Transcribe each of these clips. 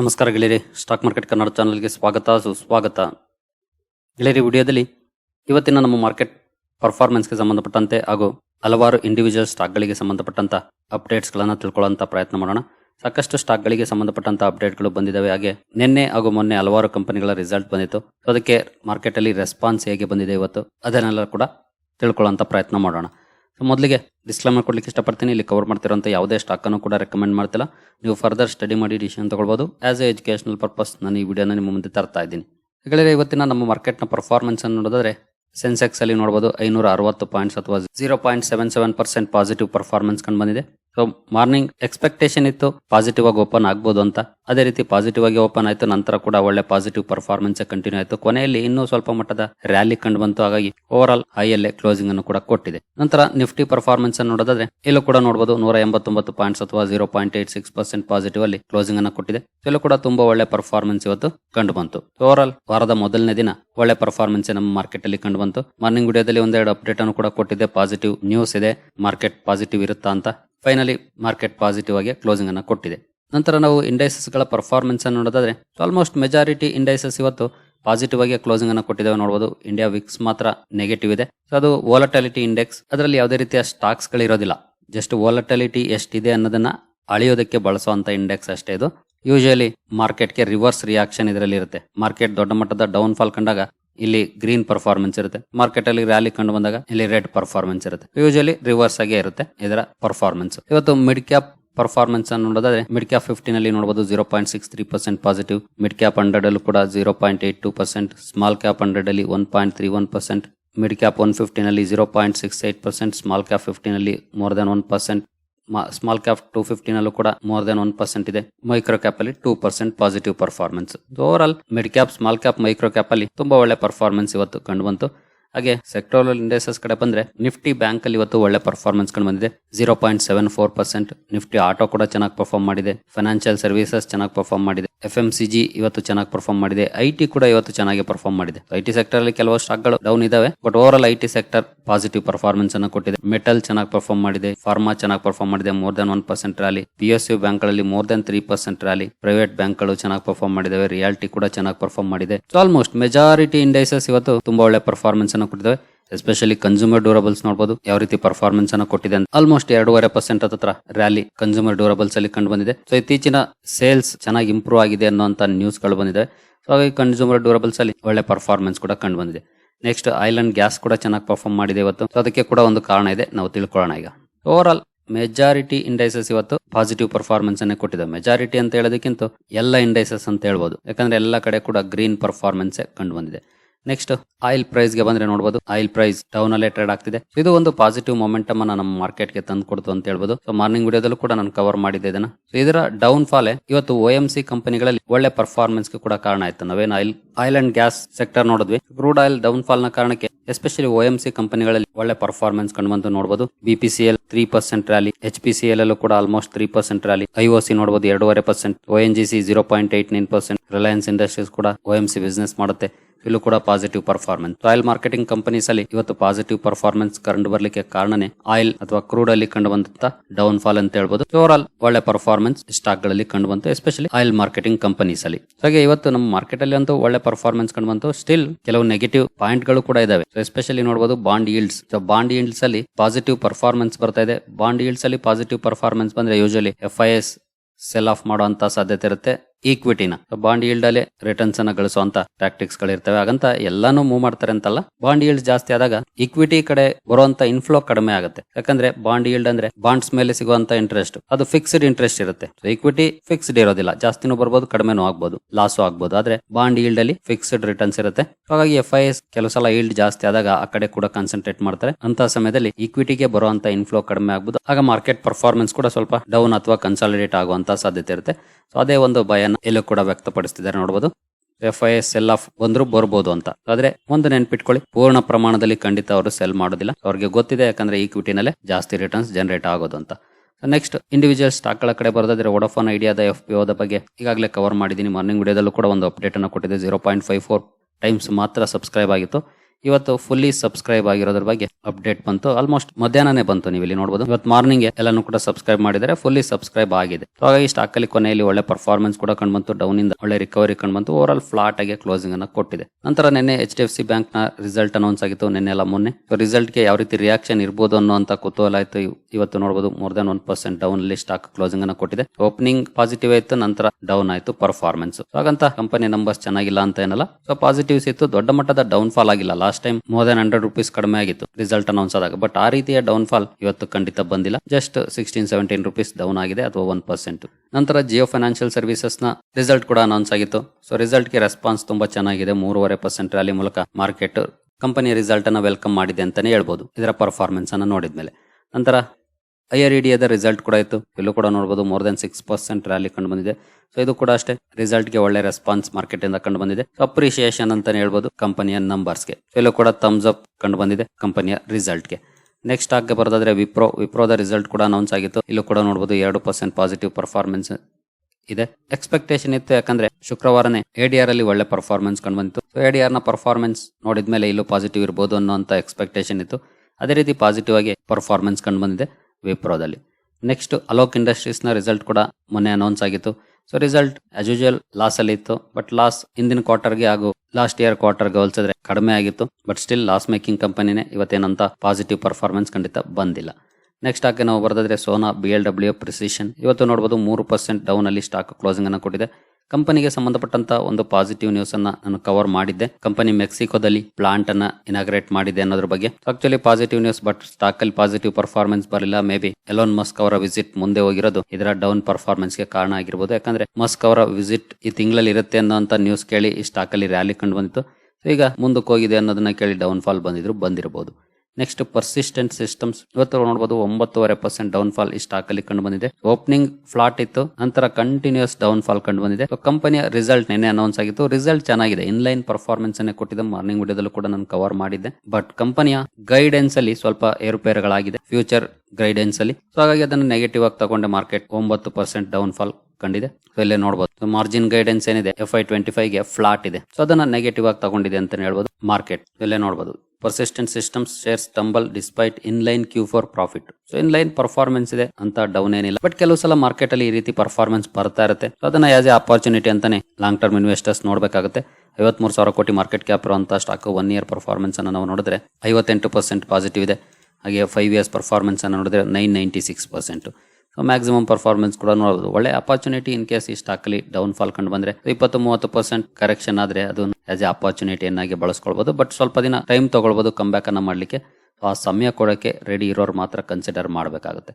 ನಮಸ್ಕಾರ ಗೆಳೆಯರಿ, stock market Kannada ಚಾನಲ್ಗೆ ಸ್ವಾಗತ, ಸುಸ್ವಾಗತ. ಗೆಳೆಯರಿ, ವಿಡಿಯೋದಲ್ಲಿ ಇವತ್ತಿನ ನಮ್ಮ ಮಾರ್ಕೆಟ್ ಪರ್ಫಾರ್ಮೆನ್ಸ್ಗೆ ಸಂಬಂಧಪಟ್ಟಂತೆ ಹಾಗೂ ಹಲವಾರು ಇಂಡಿವಿಜುವಲ್ ಸ್ಟಾಕ್ಗಳಿಗೆ ಸಂಬಂಧಪಟ್ಟಂತ ಅಪ್ಡೇಟ್ಸ್ಗಳನ್ನು ತಿಳ್ಕೊಳ್ಳೋಂಥ ಪ್ರಯತ್ನ ಮಾಡೋಣ. ಸಾಕಷ್ಟು ಸ್ಟಾಕ್ಗಳಿಗೆ ಸಂಬಂಧಪಟ್ಟಂತ ಅಪ್ಡೇಟ್ಗಳು ಬಂದಿದ್ದಾವೆ ಹಾಗೆ ನಿನ್ನೆ ಹಾಗೂ ಮೊನ್ನೆ ಹಲವಾರು ಕಂಪನಿಗಳ ರಿಸಲ್ಟ್ ಬಂದಿತ್ತು. ಅದಕ್ಕೆ ಮಾರ್ಕೆಟಲ್ಲಿ ರೆಸ್ಪಾನ್ಸ್ ಹೇಗೆ ಬಂದಿದೆ ಇವತ್ತು ಅದನ್ನೆಲ್ಲ ಕೂಡ ತಿಳ್ಕೊಳ್ಳೋಂಥ ಪ್ರಯತ್ನ ಮಾಡೋಣ. ಮೊದಲಿಗೆ ಡಿಸ್ಕ್ಲೇಮರ್ ಕೊಡ್ಲಿಕ್ಕೆ ಇಷ್ಟಪಡ್ತೀನಿ. ಇಲ್ಲಿ ಕವರ್ ಮಾಡ್ತಿರೋಂಥ ಯಾವುದೇ ಸ್ಟಾಕನ್ನು ಕೂಡ ರೆಕಮೆಂಡ್ ಮಾಡ್ತಿಲ್ಲ. ನೀವು ಫರ್ದರ್ ಸ್ಟಡಿ ಮಾಡಿ ಡಿಸಿಷನ್ ತೊಗೊಳ್ಬೋದು. ಆ್ಯಸ್ ಎ ಎಜುಕೇಶನಲ್ ಪರ್ಪಸ್ ನಾನು ಈ ವಿಡಿಯೋನ ನಿಮ್ಮ ಮುಂದೆ ತರ್ತಾ ಇದ್ದೀನಿ. ಹೇಳಿದರೆ ಇವತ್ತಿನ ನಮ್ಮ ಮಾರ್ಕೆಟ್ನ ಪರ್ಫಾರ್ಮೆನ್ಸ್ ಅನ್ನು ನೋಡಿದ್ರೆ ಸೆನ್ಸೆಕ್ಸ್ ಅಲ್ಲಿ ನೋಡಬಹುದು ಐನೂರ ಅರವತ್ತು ಪಾಯಿಂಟ್ಸ್ ಅಥವಾ zero point seven seven percent positive performance ಕಂಡು ಬಂದಿದೆ. ಸೊ ಮಾರ್ನಿಂಗ್ ಎಕ್ಸ್ಪೆಕ್ಟೇಷನ್ ಇತ್ತು ಪಾಸಿಟಿವ್ ಆಗಿ ಓಪನ್ ಆಗ್ಬೋದು ಅಂತ. ಅದೇ ರೀತಿ ಪಾಸಿಟಿವ್ ಆಗಿ ಓಪನ್ ಆಯಿತು, ನಂತರ ಕೂಡ ಒಳ್ಳೆ ಪಾಸಿಟಿವ್ ಪರ್ಫಾರ್ಮೆನ್ಸ್ ಕಂಟಿನ್ಯೂ ಆಯಿತು. ಕೊನೆಯಲ್ಲಿ ಇನ್ನೂ ಸ್ವಲ್ಪ ಮಟ್ಟದ ರ್ಯಾಲಿ ಕಂಡು ಬಂತು, ಹಾಗಾಗಿ ಓವರ್ ಆಲ್ ಹೈಯಲ್ಲೇ ಕ್ಲೋಸಿಂಗ್ ಅನ್ನು ಕೂಡ ಕೊಟ್ಟಿದೆ. ನಂತರ ನಿಫ್ಟಿ ಪರ್ಫಾರ್ಮೆನ್ಸ್ ಅನ್ನು ನೋಡೋದಾದ್ರೆ, ಇಲ್ಲೂ ಕೂಡ ನೋಡಬಹುದು ನೂರ ಎಂಬತ್ತೊಂಬತ್ತು ಪಾಯಿಂಟ್ಸ್ ಅಥವಾ zero point eight six percent positive ಅಲ್ಲಿ ಕ್ಲೋಸಿಂಗ್ ಅನ್ನು ಕೊಟ್ಟಿದೆ. ಇಲ್ಲೂ ಕೂಡ ತುಂಬಾ ಒಳ್ಳೆ ಪರ್ಫಾರ್ಮೆನ್ಸ್ ಇವತ್ತು ಕಂಡು ಬಂತು. ಓವರ್ ಆಲ್ ವಾರದ ಮೊದಲನೇ ದಿನ ಒಳ್ಳೆ ಪರ್ಫಾರ್ಮೆನ್ಸ್ ನಮ್ಮ ಮಾರ್ಕೆಟ್ ಅಲ್ಲಿ ಕಂಡು ಬಂತು. ಮಾರ್ನಿಂಗ್ ವಿಡಿಯೋದಲ್ಲಿ ಒಂದೆರಡು ಅಪ್ಡೇಟ್ ಅನ್ನು ಕೂಡ ಕೊಟ್ಟಿದೆ ಪಾಸಿಟಿವ್ ನ್ಯೂಸ್ ಇದೆ ಮಾರ್ಕೆಟ್ ಪಾಸಿಟಿವ್ ಇರುತ್ತಾ ಅಂತ. ಫೈನಲಿ ಮಾರ್ಕೆಟ್ ಪಾಸಿಟಿವ್ ಆಗಿ ಕ್ಲೋಸಿಂಗ್ ಅನ್ನು ಕೊಟ್ಟಿದೆ. ನಂತರ ನಾವು ಇಂಡೈಸಸ್ಗಳ ಪರ್ಫಾರ್ಮೆನ್ಸ್ ಅನ್ನು ನೋಡೋದಾದ್ರೆ ಆಲ್ಮೋಸ್ಟ್ ಮೆಜಾರಿಟಿ ಇಂಡೈಸಸ್ ಇವತ್ತು ಪಾಸಿಟಿವ್ ಆಗಿ ಕ್ಲೋಸಿಂಗ್ ಅನ್ನು ಕೊಟ್ಟಿದ್ದೇವೆ ನೋಡಬಹುದು ಇಂಡಿಯಾ ವಿಕ್ಸ್ ಮಾತ್ರ ನೆಗೆಟಿವ್ ಇದೆ. ಸೊ ಅದು ವೋಲಟಾಲಿಟಿ ಇಂಡೆಕ್ಸ್ ಅದರಲ್ಲಿ ಯಾವುದೇ ರೀತಿಯ ಸ್ಟಾಕ್ಸ್ ಗಳಿರೋದಿಲ್ಲ ಜಸ್ಟ್ ವೋಲಟಾಲಿಟಿ ಎಷ್ಟಿದೆ ಅನ್ನೋದನ್ನ ಅಳೆಯೋದಕ್ಕೆ ಬಳಸುವಂತ ಇಂಡೆಕ್ಸ್ ಅಷ್ಟೇ ಇದು. ಯೂಶಲಿ ಮಾರ್ಕೆಟ್ಗೆ ರಿವರ್ಸ್ ರಿಯಾಕ್ಷನ್ ಇದರಲ್ಲಿ ಇರುತ್ತೆ. ಮಾರ್ಕೆಟ್ ದೊಡ್ಡ ಮಟ್ಟದ ಡೌನ್ ಫಾಲ್ ಕಂಡಾಗ ಇಲ್ಲಿ ಗ್ರೀನ್ ಪರ್ಫಾರ್ಮೆನ್ಸ್ ಇರುತ್ತೆ. ಮಾರ್ಕೆಟ್ ಅಲ್ಲಿ ರ್ಯಾಲಿ ಕಂಡು ಬಂದಾಗ ಇಲ್ಲಿ ರೆಡ್ ಪರ್ಫಾರ್ಮೆನ್ಸ್ ಇರುತ್ತೆ. ಯೂಶಲಿ ರಿವರ್ಸ್ ಆಗಿ ಇರುತ್ತೆ ಇದರ ಪರ್ಫಾರ್ಮೆನ್ಸ್ ಇವತ್ತು ಮಿಡ್ ಕ್ಯಾಪ್ ಪರ್ಫಾರ್ಮೆನ್ಸ್ ಅನ್ನು ನೋಡೋದಾದ್ರೆ ಮಿಡ್ ಕ್ಯಾಪ್ ಫಿಫ್ಟೀನ್ ಅಲ್ಲಿ ನೋಡಬಹುದು zero point six three percent positive mid cap hundred ಅಲ್ಲೂ ಕೂಡ zero point eight two percent small cap hundred ಅಲ್ಲಿ one point three one percent mid cap one fifteen ಅಲ್ಲಿ zero point six eight percent small cap fifteen ಅಲ್ಲಿ more than one percent small cap two ಫಿಫ್ಟಿನಲ್ಲೂ ಕೂಡ more than one percent ಇದೆ. Micro cap ಅಲ್ಲಿ two percent positive performance overall mid cap small cap micro cap ಅಲ್ಲಿ ತುಂಬಾ ಒಳ್ಳೆ performance ಇವತ್ತು ಕಂಡು ಬಂತು. ಹಾಗೆ ಸೆಕ್ಟೋರಲ್ ಇಂಡೈಸಸ್ ಕಡೆ ಬಂದ್ರೆ ನಿಫ್ಟಿ ಬ್ಯಾಂಕ್ ಅಲ್ಲಿ ಇವತ್ತು ಒಳ್ಳೆ ಪರ್ಫಾರ್ಮೆನ್ಸ್ ಕಂಡು ಬಂದಿದೆ. Zero point seven four percent Nifty auto ಕೂಡ ಚೆನ್ನಾಗಿ ಪರ್ಫಾರ್ಮ್ ಮಾಡಿದೆ. ಫೈನಾನ್ಷಿಯಲ್ ಸರ್ವಿಸಸ್ ಚೆನ್ನಾಗಿ ಪರ್ಫಾರ್ಮ್ ಮಾಡಿದೆ. ಎಫ್ ಎಂ ಸಿ ಜಿ ಇವತ್ತು ಚೆನ್ನಾಗಿ ಪರ್ಫಾರ್ಮ್ ಮಾಡಿದೆ. ಐ ಟಿ ಕೂಡ ಇವತ್ತು ಚೆನ್ನಾಗಿ ಪರ್ಫಾರ್ಮ್ ಮಾಡಿದೆ. ಐ ಟಿ ಸೆಕ್ಟರ್ ಅಲ್ಲಿ ಕೆಲವು ಸ್ಟಾಕ್ಗಳು ಡೌನ್ ಇದಾವೆ but overall I T sector positive performance ಅನ್ನು ಕೊಟ್ಟಿದೆ. ಮೆಟಲ್ ಚೆನ್ನಾಗಿ ಪರ್ಫಾರ್ಮ್ ಮಾಡಿದೆ ಫಾರ್ಮಾ ಚೆನ್ನಾಗಿ ಪರ್ಫಾರ್ಮ್ ಮಾಡಿದೆ more than one percent rally P S U ಬ್ಯಾಂಕ್ಗಳಲ್ಲಿ more than three percent rally private ಬ್ಯಾಂಕ್ಗಳು ಚೆನ್ನಾಗಿ ಪರ್ಫಾರ್ಮ್ ಮಾಡಿದವೆ ರಿಯಾಲಿಟಿ ಕೂಡ ಚೆನ್ನಾಗಿ ಪರ್ಫಾರ್ಮ್ ಮಾಡಿದೆ. ಆಲ್ಮೋಸ್ಟ್ ಮೆಜಾರಿಟಿ ಇಂಡೈಸಸ್ ಇವತ್ತು ತುಂಬಾ ಒಳ್ಳೆ ಪರ್ಫಾರ್ಮೆನ್ಸ್ ಅನ್ನು ಕೊಟ್ಟಿದ್ದಾವೆ. ಎಸ್ಪೆಷಲಿ ಕನ್ಸ್ಯೂಮರ್ ಡ್ಯೂರಬಲ್ಸ್ ನೋಡಬಹುದು ಯಾವ ರೀತಿ ಪರ್ಫಾರ್ಮೆನ್ಸ್ ಅನ್ನು ಕೊಟ್ಟಿದೆ ಅಂತ. ಆಲ್ಮೋಸ್ಟ್ ಎರಡೂವರೆ ಪರ್ಸೆಂಟ್ ಹತ್ರ ರ್ಯಾಲಿ ಕನ್ಸ್ಯೂಮರ್ ಡ್ಯೂರಬಲ್ಸ್ ಅಲ್ಲಿ ಕಂಡು ಬಂದಿದೆ. ಸೊ ಇತ್ತೀಚಿನ ಸೇಲ್ಸ್ ಚೆನ್ನಾಗಿ ಇಂಪ್ರೂವ್ ಆಗಿದೆ ಅನ್ನುವಂತ ನ್ಯೂಸ್ಗಳು ಬಂದಿದೆ. ಸೊ ಹಾಗಾಗಿ ಕನ್ಸ್ಯೂಮರ್ ಡ್ಯೂರಬಲ್ಸ್ ಅಲ್ಲಿ ಒಳ್ಳೆ ಪರ್ಫಾರ್ಮೆನ್ಸ್ ಕೂಡ ಕಂಡು ಬಂದಿದೆ. ನೆಕ್ಸ್ಟ್ ಐಲ್ಯಾಂಡ್ ಗ್ಯಾಸ್ ಕೂಡ ಚೆನ್ನಾಗಿ ಪರ್ಫಾರ್ಮ್ ಮಾಡಿದೆ ಇವತ್ತು. ಸೊ ಅದಕ್ಕೆ ಕೂಡ ಒಂದು ಕಾರಣ ಇದೆ. ನಾವು ತಿಳ್ಕೊಳ್ಳೋಣ ಈಗ. ಓವರ್ ಆಲ್ ಮೆಜಾರಿಟಿ ಇಂಡೈಸಸ್ ಇವತ್ತು ಪಾಸಿಟಿವ್ ಪರ್ಫಾರ್ಮೆನ್ಸ್ ಅನ್ನೇ ಕೊಟ್ಟಿದೆ. ಮೆಜಾರಿಟಿ ಅಂತ ಹೇಳೋದಕ್ಕಿಂತ ಎಲ್ಲ ಇಂಡೈಸಸ್ ಅಂತ ಹೇಳ್ಬೋದು. ಯಾಕಂದ್ರೆ ಎಲ್ಲ ಕಡೆ ಕೂಡ ಗ್ರೀನ್ ಪರ್ಫಾರ್ಮೆನ್ಸ್ ಕಂಡು ಬಂದಿದೆ. ನೆಕ್ಸ್ಟ್ ಆಯಿಲ್ ಪ್ರೈಸ್ಗೆ ಬಂದ್ರೆ ನೋಡಬಹುದು ಆಯಿಲ್ ಪ್ರೈಸ್ ಡೌನ್ ಅಲ್ಲೇ ಟ್ರೇಡ್ ಆಗ್ತಿದೆ. ಇದು ಒಂದು ಪಾಸಿಟಿವ್ ಮೊಮೆಂಟಮ್ ಅನ್ನ ನಮ್ಮ ಮಾರ್ಕೆಟ್ಗೆ ತಂದು ಕೊಡ್ತು ಅಂತ ಹೇಳ್ಬೋದು. ಸೊ ಮಾರ್ನಿಂಗ್ ವಿಡಿಯೋದಲ್ಲೂ ಕೂಡ ನಾನು ಕವರ್ ಮಾಡಿದ್ದೆ ಇದನ್ನ. ಇದರ ಡೌನ್ ಫಾಲ್ ಇವತ್ತು ಓ ಎಂ ಸಿ ಕಂಪನಿಗಳಲ್ಲಿ ಒಳ್ಳೆ ಪರ್ಫಾರ್ಮೆನ್ಸ್ಗೆ ಕೂಡ ಕಾರಣ ಆಯ್ತು. ನಾವೇನು oil oil and gas sector ನೋಡಿದ್ವಿ. ಕ್ರೂಡ್ ಆಯಿಲ್ ಡೌನ್ ಫಾಲ್ನ ಕಾರಣಕ್ಕೆ ಎಸ್ಪೆಷಲಿ ಓ ಎಂ ಸಿ ಕಂಪನಿಗಳಲ್ಲಿ ಒಳ್ಳೆ ಪರ್ಫಾರ್ಮೆನ್ಸ್ ಕಂಡು ಬಂತು ನೋಡಬಹುದು BPCL three percent rally H P C L ಅಲ್ಲೂ ಕೂಡ almost three percent rally IOC ನೋಡಬಹುದು ಎರಡೂವರೆ percent O N G C zero point eight nine percent Reliance Industries ಕೂಡ ಓ ಎಂ ಸಿ ಬಿಸ್ನೆಸ್ ಮಾಡುತ್ತೆ. ಇಲ್ಲೂ ಕೂಡ positive performance oil marketing companies ಅಲ್ಲಿ ಇವತ್ತು ಪಾಸಿಟಿವ್ ಪರ್ಫಾರ್ಮೆನ್ಸ್ ಕಂಡು ಬರ್ಲಿಕ್ಕೆ ಕಾರಣನೇ ಆಯಿಲ್ ಅಥವಾ ಕ್ರೂಡ್ ಅಲ್ಲಿ ಕಂಡು ಬಂದಂತ ಡೌನ್ ಫಾಲ್ ಅಂತ ಹೇಳ್ಬೋದು. ಓವರ್ ಆಲ್ ಒಳ್ಳೆ ಪರ್ಫಾರ್ಮೆನ್ಸ್ ಸ್ಟಾಕ್ಗಳಲ್ಲಿ ಕಂಡು ಬಂತು ಎಸ್ಪೆಷಲಿ ಆಯಿಲ್ ಮಾರ್ಕೆಟಿಂಗ್ ಕಂಪನೀಸ್ ಅಲ್ಲಿ. ಹಾಗೆ ಇವತ್ತು ನಮ್ಮ ಮಾರ್ಕೆಟ್ ಅಲ್ಲಿ ಅಂತೂ ಒಳ್ಳೆ ಪರ್ಫಾರ್ಮೆನ್ಸ್ ಕಂಡು ಬಂತು. ಸ್ಟಿಲ್ ಕೆಲವು ನೆಗೆಟಿವ್ ಪಾಯಿಂಟ್ಗಳು ಕೂಡ ಇದಾವೆ. ಎಸ್ಪೆಷಲಿ ನೋಡಬಹುದು ಬಾಂಡ್ ಈಲ್ಡ್ಸ್ ಬಾಂಡ್ ಈಲ್ಡ್ಸ್ ಅಲ್ಲಿ ಪಾಸಿಟಿವ್ ಪರ್ಫಾರ್ಮೆನ್ಸ್ ಬರ್ತಾ ಇದೆ. ಬಾಂಡ್ ಈಲ್ಡ್ಸ್ ಅಲ್ಲಿ ಪಾಸಿಟಿವ್ ಪರ್ಫಾರ್ಮೆನ್ಸ್ ಬಂದ್ರೆ usually F I I sell off ಮಾಡುವಂತ ಸಾಧ್ಯತೆ ಇರುತ್ತೆ. ಈಕ್ವಿಟಿನ. ಬಾಂಡ್ ಈಲ್ಡ್ ಅಲ್ಲಿ ರಿಟರ್ನ್ಸ್ ಅನ್ನ ಗಳಿಸುವಂತ ಟ್ಯಾಕ್ಟಿಕ್ಸ್ ಗಳಿರ್ತವೆ. ಹಾಗಂತ ಎಲ್ಲಾನು ಮೂವ್ ಮಾಡ್ತಾರೆ ಅಂತಲ್ಲ, ಬಾಂಡ್ ಈಲ್ಡ್ ಜಾಸ್ತಿ ಆದಾಗ ಈಕ್ವಿಟಿ ಕಡೆ ಬರುವಂತ ಇನ್ಫ್ಲೋ ಕಡಿಮೆ ಆಗುತ್ತೆ. ಯಾಕಂದ್ರೆ ಬಾಂಡ್ ಈಲ್ಡ್ ಅಂದ್ರೆ ಬಾಂಡ್ಸ್ ಮೇಲೆ ಸಿಗುವಂತ ಇಂಟ್ರೆಸ್ಟ್ ಅದು ಫಿಕ್ಸ್ಡ್ ಇಂಟ್ರೆಸ್ಟ್ ಇರುತ್ತೆ. ಈಕ್ವಿಟಿ ಫಿಕ್ಸ್ಡ್ ಇರೋದಿಲ್ಲ. ಜಾಸ್ತಿನೂ ಬರ್ಬೋದು, ಕಡಿಮೆನೂ ಆಗ್ಬೋದು ಲಾಸು ಆಗ್ಬೋದು. ಆದ್ರೆ ಬಾಂಡ್ ಈಲ್ಡ್ ಅಲ್ಲಿ ಫಿಕ್ಸ್ಡ್ ರಿಟರ್ನ್ಸ್ ಇರುತ್ತೆ. ಹಾಗಾಗಿ ಎಫ್ ಐ ಎಸ್ ಕೆಲವು ಸಲ ಈಲ್ಡ್ ಜಾಸ್ತಿ ಆದಾಗ ಆ ಕಡೆ ಕೂಡ ಕಾನ್ಸಂಟ್ರೇಟ್ ಮಾಡ್ತಾರೆ. ಅಂತ ಸಮಯದಲ್ಲಿ ಈಕ್ವಿಟಿಗೆ ಬರುವಂತ ಇನ್ಫ್ಲೋ ಕಡಿಮೆ ಆಗ್ಬೋದು. ಆಗ ಮಾರ್ಕೆಟ್ ಪರ್ಫಾರ್ಮೆನ್ಸ್ ಕೂಡ ಸ್ವಲ್ಪ ಡೌನ್ ಅಥವಾ ಕನ್ಸಾಲಿಡೇಟ್ ಆಗುವಂತ ಸಾಧ್ಯತೆ ಇರುತ್ತೆ. ಸೊ ಅದೇ ಒಂದು ಭಯನ ಎಲ್ಲೂ ಕೂಡ ವ್ಯಕ್ತಪಡಿಸ್ತಿದ್ದಾರೆ ನೋಡಬಹುದು ಎಫ್ ಐ ಸೆಲ್ ಆಫ್ ಬಂದ್ರು ಬರ್ಬೋದು ಅಂತ. ಆದ್ರೆ ಒಂದು ನೆನ್ಪಿಟ್ಕೊಳ್ಳಿ, ಪೂರ್ಣ ಪ್ರಮಾಣದಲ್ಲಿ ಖಂಡಿತ ಅವರು ಸೆಲ್ ಮಾಡೋದಿಲ್ಲ. ಅವ್ರಿಗೆ ಗೊತ್ತಿದೆ, ಯಾಕಂದ್ರೆ ಈಕ್ವಿಟಿನಲ್ಲೇ ಜಾಸ್ತಿ ರಿಟರ್ನ್ಸ್ ಜನರೇಟ್ ಆಗೋದು ಅಂತ. ನೆಕ್ಸ್ಟ್ ಇಂಡಿವಿಜುವಲ್ ಸ್ಟಾಕ್ಗಳ ಕಡೆ ಬರೋದಾದ್ರೆ ಒಡಫೋನ್ ಐಡಿಯಾದ ಎಫ್ ಪಿ ಓದ ಬಗ್ಗೆ ಈಗಾಗಲೇ ಕವರ್ ಮಾಡಿದ್ದೀನಿ. ಮಾರ್ನಿಂಗ್ ವಿಡಿಯೋದಲ್ಲೂ ಕೂಡ ಒಂದು ಅಪ್ಡೇಟ್ ಅನ್ನು ಕೊಟ್ಟಿದೆ zero point five four times ಮಾತ್ರ ಸಬ್ಸ್ಕ್ರೈಬ್ ಆಗಿತ್ತು. ಇವತ್ತು ಫುಲ್ಲಿ ಸಬ್ಸ್ಕ್ರೈಬ್ ಆಗಿರೋದ್ರ ಬಗ್ಗೆ ಅಪ್ಡೇಟ್ ಬಂತು. ಆಲ್ಮೋಸ್ಟ್ ಮಧ್ಯಾಹ್ನನೇ ಬಂತು ನೀವು ಇಲ್ಲಿ ನೋಡಬಹುದು ಇವತ್ತು ಮಾರ್ನಿಂಗ್ ಎಲ್ಲಾನು ಕೂಡ ಸಬ್ಸ್ಕ್ರೈಬ್ ಮಾಡಿದರೆ ಫುಲ್ಲಿ ಸಬ್ಸ್ಕ್ರೈಬ್ ಆಗಿದೆ. ಹಾಗಾಗಿ ಸ್ಟಾಕ್ ಅಲ್ಲಿ ಕೊನೆಯಲ್ಲಿ ಒಳ್ಳೆ ಪರ್ಫಾರ್ಮೆನ್ಸ್ ಕೂಡ ಕಂಡು ಡೌನ್ ಇಂದ ಒಳ್ಳೆ ರಿಕವರಿ ಕಂಡು ಬಂತು. ಓವರ್ ಆಲ್ ಫ್ಲಾಟ್ ಆಗಿ ಕ್ಲೋಸಿಂಗ್ ಅನ್ನ ಕೊಟ್ಟಿದೆ. ನಂತರ ನಿನ್ನೆ ಎಚ್ ಡಿ ಎಫ್ ಸಿ ಬ್ಯಾಂಕ್ನ ರಿಸಲ್ಟ್ ಅನೌನ್ಸ್ ಆಗಿತ್ತು ನಿನ್ನೆ ಎಲ್ಲ ಮೊನ್ನೆ. ರಿಸಲ್ಟ್ಗೆ ಯಾವ ರೀತಿ ರಿಯಾಕ್ಷನ್ ಇರಬಹುದು ಅನ್ನುವಂತ ಕುತೂಹಲ ಆಯ್ತು ಇವತ್ತು ನೋಡಬಹುದು more than one percent down ಅಲ್ಲಿ ಸ್ಟಾಕ್ ಕ್ಲೋಸಿಂಗ್ ಅನ್ನ ಕೊಟ್ಟಿದೆ. ಓಪನಿಂಗ್ ಪಾಸಿಟಿವ್ ಆಯ್ತು, ನಂತರ ಡೌನ್ ಆಯ್ತು ಪರ್ಫಾರ್ಮೆನ್ಸ್ ಹಾಗಂತ ಕಂಪನಿ ನಂಬರ್ಸ್ ಚೆನ್ನಾಗಿಲ್ಲ ಅಂತ ಏನಲ್ಲ. ಸೊ ಪಾಸಿಟಿವ್ಸ್ ಇತ್ತು ದೊಡ್ಡ ಮಟ್ಟದ ಡೌನ್ ಫಾಲ್ ಆಗಿಲ್ಲ last time more than hundred rupees ಕಡಿಮೆ ಆಗಿತ್ತು. ರಿಸಲ್ಟ್ ಅನೌನ್ಸ್ ಆದಾಗ. ಬಟ್ ಆ ರೀತಿಯ ಡೌನ್ ಫಾಲ್ ಇವತ್ತು ಖಂಡಿತ ಬಂದಿಲ್ಲ. Just sixteen seventeen rupees down ಆಗಿದೆ ಅಥವಾ ಒನ್ ಪರ್ಸೆಂಟ್ ನಂತರ ಜಿಯೋ ಫೈನಾನ್ಷಿಯಲ್ ಸರ್ವಿಸಸ್ನ ರಿಸಲ್ಟ್ ಕೂಡ ಅನೌನ್ಸ್ ಆಗಿತ್ತು. ಸೊ ರಿಸಲ್ಟ್ಗೆ ರೆಸ್ಪಾನ್ಸ್ ತುಂಬಾ ಚೆನ್ನಾಗಿದೆ. ಮೂರುವರೆ ಪರ್ಸೆಂಟ್ ರ್ಯಾಲಿ ಮೂಲಕ ಮಾರ್ಕೆಟ್ ಕಂಪನಿ ರಿಸಲ್ಟ್ ಅನ್ನ ವೆಲ್ಕಮ್ ಮಾಡಿದೆ ಅಂತಾನೆ ಹೇಳ್ಬೋದು. ಇದರ ಪರ್ಫಾರ್ಮೆನ್ಸ್ ಅನ್ನ ನೋಡಿದ್ಮೇಲೆ. ನಂತರ ಐ ಆರ್ ಇಡಿಯಾದ ರಿಸಲ್ಟ್ ಕೂಡ ಇತ್ತು. ಇಲ್ಲೂ ಕೂಡ ನೋಡಬಹುದು more than six percent rally ಕಂಡು ಬಂದಿದೆ. ಸೊ ಇದು ಕೂಡ ಅಷ್ಟೇ. ರಿಸಲ್ಟ್ಗೆ ಒಳ್ಳೆ ರೆಸ್ಪಾನ್ಸ್ ಮಾರ್ಕೆಟ್ ಇಂದ ಕಂಡು ಬಂದಿದೆ. ಅಪ್ರಿಸಿಯೇಷನ್ ಅಂತಾನೆ ಹೇಳ್ಬೋದು ಕಂಪನಿಯ ನಂಬರ್ಸ್ಗೆ. ಇಲ್ಲೂ ಕೂಡ ಥಮ್ಸ್ ಅಪ್ ಕಂಡು ಬಂದಿದೆ ಕಂಪನಿಯ ರಿಸಲ್ಟ್ಗೆ. ನೆಕ್ಸ್ಟ್ ಆಗಿ ಬರೋದಾದ್ರೆ ವಿಪ್ರೋ ವಿಪ್ರೋದ ರಿಸಲ್ಟ್ ಕೂಡ ಅನೌನ್ಸ್ ಆಗಿತ್ತು. ಇಲ್ಲೂ ಕೂಡ ನೋಡಬಹುದು ಎರಡು ಪರ್ಸೆಂಟ್ ಪಾಸಿಟಿವ್ ಪರ್ಫಾರ್ಮೆನ್ಸ್ ಇದೆ. ಎಕ್ಸ್ಪೆಕ್ಟೇಷನ್ ಇತ್ತು ಯಾಕಂದ್ರೆ ಶುಕ್ರವಾರನೇ ಎಡಿಆರ್ ಅಲ್ಲಿ ಒಳ್ಳೆ ಪರ್ಫಾರ್ಮೆನ್ಸ್ ಕಂಡು ಬಂತು ಎಡಿಆರ್ನ ಪರ್ಫಾರ್ಮೆನ್ಸ್ ನೋಡಿದ್ಮೇಲೆ ಇಲ್ಲೂ ಪಾಸಿಟಿವ್ ಇರ್ಬೋದು ಅನ್ನೋಂತ ಎಕ್ಸ್ಪೆಕ್ಟೇಷನ್ ಇತ್ತು. ಅದೇ ರೀತಿ ಪಾಸಿಟಿವ್ ಆಗಿ ಪರ್ಫಾರ್ಮೆನ್ಸ್ ಕಂಡು ಬಂದಿದೆ. ವಿಪ್ರೋದಲ್ಲಿ. ನೆಕ್ಸ್ಟ್ ಅಲೋಕ್ ಇಂಡಸ್ಟ್ರೀಸ್ನ ರಿಸಲ್ಟ್ ಕೂಡ ಮೊನ್ನೆ ಅನೌನ್ಸ್ ಆಗಿತ್ತು. So result as usual loss ಅಲ್ಲಿ ಇತ್ತು. ಬಟ್ ಲಾಸ್ ಹಿಂದಿನ ಕ್ವಾರ್ಟರ್ಗೆ ಹಾಗೂ ಲಾಸ್ಟ್ ಇಯರ್ ಕ್ವಾರ್ಟರ್ಗೆ ಹೋಲಿಸಿದ್ರೆ ಕಡಿಮೆ ಆಗಿತ್ತು. ಬಟ್ ಸ್ಟಿಲ್ ಲಾಸ್ ಮೇಕಿಂಗ್ ಕಂಪನಿನೇ ಇವತ್ತೇನಂತ ಪಾಸಿಟಿವ್ ಪರ್ಫಾರ್ಮೆನ್ಸ್ ಖಂಡಿತ ಬಂದಿಲ್ಲ. ನೆಕ್ಸ್ಟ್ ಹಾಕಿ ನಾವು ಬರೆದ್ರೆ Sona B L W precision ಇವತ್ತು ನೋಡಬಹುದು ಮೂರು ಪರ್ಸೆಂಟ್ ಡೌನ್ ಅಲ್ಲಿ ಸ್ಟಾಕ್ ಕ್ಲೋಸಿಂಗ್ ಅನ್ನು ಕೊಟ್ಟಿದೆ. ಕಂಪನಿಗೆ ಸಂಬಂಧಪಟ್ಟಂತ ಒಂದು ಪಾಸಿಟಿವ್ ನ್ಯೂಸ್ ಅನ್ನ ನಾನು ಕವರ್ ಮಾಡಿದ್ದೆ. ಕಂಪನಿ ಮೆಕ್ಸಿಕೋದಲ್ಲಿ ಪ್ಲಾಂಟ್ ಅನ್ನ ಇನಾಗ್ರೇಟ್ ಮಾಡಿದೆ ಅನ್ನೋದ್ರ ಬಗ್ಗೆ. Actually positive news but stock ಅಲ್ಲಿ ಪಾಸಿಟಿವ್ ಪರ್ಫಾರ್ಮೆನ್ಸ್ ಬರಲಿಲ್ಲ. ಮೇ ಬಿ ಎಲೋನ್ ಮಸ್ಕ್ ಅವರ ವಿಸಿಟ್ ಮುಂದೆ ಹೋಗಿರೋದು ಇದರ ಡೌನ್ ಪರ್ಫಾರ್ಮೆನ್ಸ್ಗೆ ಕಾರಣ ಆಗಿರ್ಬೋದು. ಯಾಕಂದ್ರೆ ಮಸ್ಕ್ ಅವರ ವಿಸಿಟ್ ಈ ತಿಂಗಳಲ್ಲಿ ಇರುತ್ತೆ ಅನ್ನೋಂತ ನ್ಯೂಸ್ ಕೇಳಿ ಈ ಸ್ಟಾಕ್ ಅಲ್ಲಿ ರ್ಯಾಲಿ ಕಂಡು ಬಂದಿತ್ತು. ಈಗ ಮುಂದಕ್ಕೆ ಹೋಗಿದೆ ಅನ್ನೋದನ್ನ ಕೇಳಿ ಡೌನ್ ಫಾಲ್ ಬಂದಿದ್ರು ಬಂದಿರಬಹುದು ನೆಕ್ಸ್ಟ್ ಪರ್ಸಿಸ್ಟೆಂಟ್ ಸಿಸ್ಟಮ್ಸ್ ಇವತ್ತು ನೋಡಬಹುದು ಒಂಬತ್ತುವರೆ ಪರ್ಸೆಂಟ್ ಡೌನ್ ಫಾಲ್ ಈ ಸ್ಟಾಕ್ ಅಲ್ಲಿ ಕಂಡು ಬಂದಿದೆ. ಓಪನಿಂಗ್ ಫ್ಲಾಟ್ ಇತ್ತು, ನಂತರ ಕಂಟಿನ್ಯೂಸ್ ಡೌನ್ ಫಾಲ್ ಕಂಡು ಬಂದಿದೆ. ಕಂಪನಿಯ ರಿಸಲ್ಟ್ ನಿನ್ನೆ ಅನೌನ್ಸ್ ಆಗಿತ್ತು. ರಿಸಲ್ಟ್ ಚೆನ್ನಾಗಿದೆ. ಇನ್ಲೈನ್ ಪರ್ಫಾರ್ಮೆನ್ಸ್ ಅನ್ನೇ ಕೊಟ್ಟಿದೆ ಮಾರ್ನಿಂಗ್ ವಿಡಿಯೋದಲ್ಲೂ ಕೂಡ ನಾನು ಕವರ್ ಮಾಡಿದ್ದೆ. ಬಟ್ ಕಂಪನಿಯ ಗೈಡೆನ್ಸ್ ಅಲ್ಲಿ ಸ್ವಲ್ಪ ಏರುಪೇರುಗಳಾಗಿದೆ. ಫ್ಯೂಚರ್ ಗೈಡೆನ್ಸ್ ಅಲ್ಲಿ. ಸೊ ಹಾಗಾಗಿ ಅದನ್ನು ನೆಗೆಟಿವ್ ಆಗಿ ತಗೊಂಡೆ ಮಾರ್ಕೆಟ್ ಒಂಬತ್ತು ಪರ್ಸೆಂಟ್ ಡೌನ್ ಫಾಲ್ ಕಂಡಿದೆ. ಸೊ ಇಲ್ಲೇ ನೋಡಬಹುದು ಮಾರ್ಜಿನ್ ಗೈಡೆನ್ಸ್ ಏನಿದೆ? ಎಫ್ ಐ ಟ್ವೆಂಟಿ ಫೈವ್ಗೆ ಫ್ಲಾಟ್ ಇದೆ. ಸೊ ಅದನ್ನ ನೆಗೆಟಿವ್ ಆಗಿ ತಗೊಂಡಿದೆ ಅಂತ ಹೇಳ್ಬೋದು ಮಾರ್ಕೆಟ್ ಇಲ್ಲೇ ನೋಡಬಹುದು persistent systems shares tumble despite inline Q four profit so inline performance ಇದೆ ಅಂತ ಡೌನ್ ಏನಿಲ್ಲ. ಬಟ್ ಕೆಲವು ಸಲ ಮಾರ್ಕೆಟ್ ಅಲ್ಲಿ ಈ ರೀತಿ ಪರ್ಫಾರ್ಮೆನ್ಸ್ ಬರ್ತಾ ಇರುತ್ತೆ. ಅದನ್ನ ಆಸ್ ಎ ಅಪಾರ್ಚುನಿಟಿ ಅಂತಾನೆ ಲಾಂಗ್ ಟರ್ಮ್ ಇನ್ವೆಸ್ಟರ್ಸ್ ನೋಡಬೇಕಾಗುತ್ತೆ. ಐವತ್ಮೂರು ಸಾವಿರ ಕೋಟಿ ಮಾರ್ಕೆಟ್ ಕ್ಯಾಪ್ ಇರುವಂತಹ ಸ್ಟಾಕ್ ಒನ್ ಇಯರ್ ಪರ್ಫಾರ್ಮೆನ್ಸ್ ಅನ್ನು ನಾವು ನೋಡಿದ್ರೆ ಐವತ್ತೆಂಟು ಪರ್ಸೆಂಟ್ ಪಾಸಿಟಿವ್ ಇದೆ. ಹಾಗೆ ಫೈವ್ ಇಯರ್ಸ್ ಪರ್ಫಾರ್ಮೆನ್ಸ್ ಅನ್ನು ನೋಡಿದ್ರೆ nine ninety six percent so maximum performance ಕೂಡ ನೋಡಬಹುದು. ಒಳ್ಳೆ ಅಪಾರ್ಚುನಿಟಿ ಇನ್ ಕೇಸ್ ಈ ಸ್ಟಾಕ್ ಅಲ್ಲಿ ಡೌನ್ ಫಾಲ್ ಕಂಡು ಬಂದ್ರೆ ಇಪ್ಪತ್ತು, ಮೂವತ್ತು ಪರ್ಸೆಂಟ್ ಕರೆಕ್ಷನ್ ಆದ್ರೆ ಅದು ಆಸ್ ಎ ಅಪಾರ್ಚುನಿಟಿಯನ್ನಾಗಿ ಬಳಸ್ಕೊಳ್ಬಹುದು ಬಟ್ ಸ್ವಲ್ಪ ದಿನ ಟೈಮ್ ತಗೊಳ್ಬಹುದು ಕಂಬ್ಯಾಕ್ ಅನ್ನ ಮಾಡ್ಲಿಕ್ಕೆ. ಆ ಸಮಯ ಕೊಡೋಕೆ ರೆಡಿ ಇರೋರು ಮಾತ್ರ ಕನ್ಸಿಡರ್ ಮಾಡಬೇಕಾಗುತ್ತೆ.